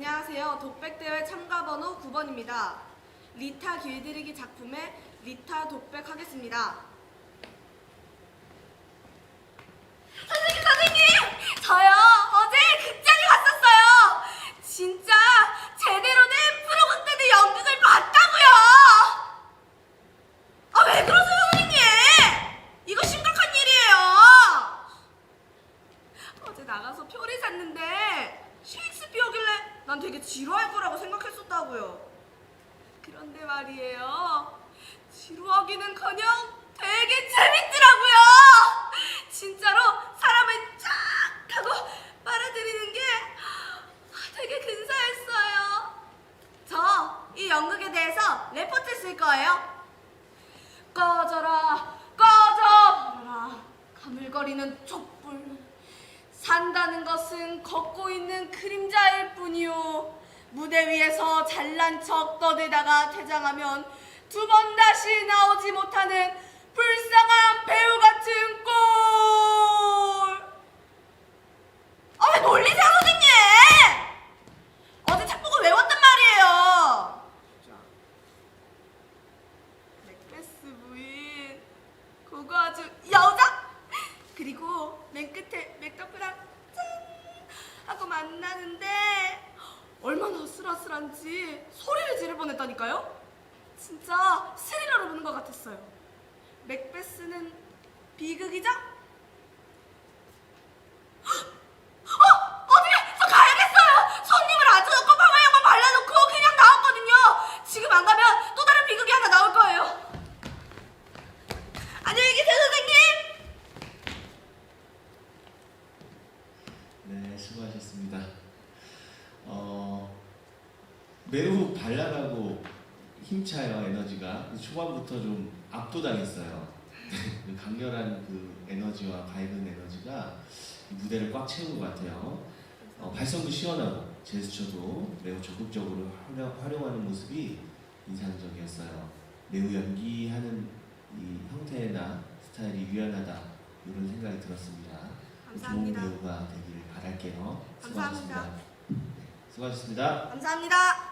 안녕하세요. 독백대회 참가 번호 9번입니다. 리타 길들이기 작품의 리타 독백 하겠습니다. 선생님, 선생님! 저요, 어제 극장에 갔었어요! 진짜 제대로 된 프로그램 연극을 봤다고요! 아, 왜 그러세요, 선생님! 이거 심각한 일이에요! 어제 나가서 표를 샀는데 난 되게 지루할 거라고 생각했었다고요. 그런데 말이에요. 지루하기는커녕 되게 재밌더라고요. 진짜로 사람을 쫙 하고 빨아들이는 게 되게 근사했어요. 저 이 연극에 대해서 레포트 쓸 거예요. 꺼져라, 꺼져라. 가물거리는 촛불. 산다는 것은 걷고 있는 그림자일 뿐이요. 무대 위에서 잘난 척 떠들다가 퇴장하면 두 번 다시 나오지 못하는 불쌍한 배우 같은 꼴. 아, 왜 놀리세요, 선생님? 어제 책 보고 외웠단 말이에요. 자. 넥베스 부인. 그거 아주 여자? 그리고 맨 끝에 짠 하고 만나는데 얼마나 아슬아슬한지 소리를 지를 뻔했다니까요. 진짜 스릴러를 보는 것 같았어요. 맥베스는 비극이죠? 어! 어떻게 저 가야겠어요! 손님을 앉혀놓고 방아향만 발라놓고 그냥 나왔거든요! 지금 안 가면 또 다른 비극이 하나 나올 거예요. 안녕히 계세요, 선생님! 네, 수고하셨습니다. 어, 매우 발랄하고 힘차요 에너지가 초반부터 좀 압도당했어요. 그 강렬한 그 에너지와 밝은 에너지가 이 무대를 꽉 채운 것 같아요. 어, 발성도 시원하고 제스처도 매우 적극적으로 활용, 활용 하는 모습이 인상적이었어요. 매우 연기하는 이 형태나 스타일이 유연하다 이런 생각이 들었습니다. 감사합니다. 좋은 배우가 되기를 바랄게요. 감사합니다. 수고하셨습니다. 네, 수고하셨습니다. 감사합니다.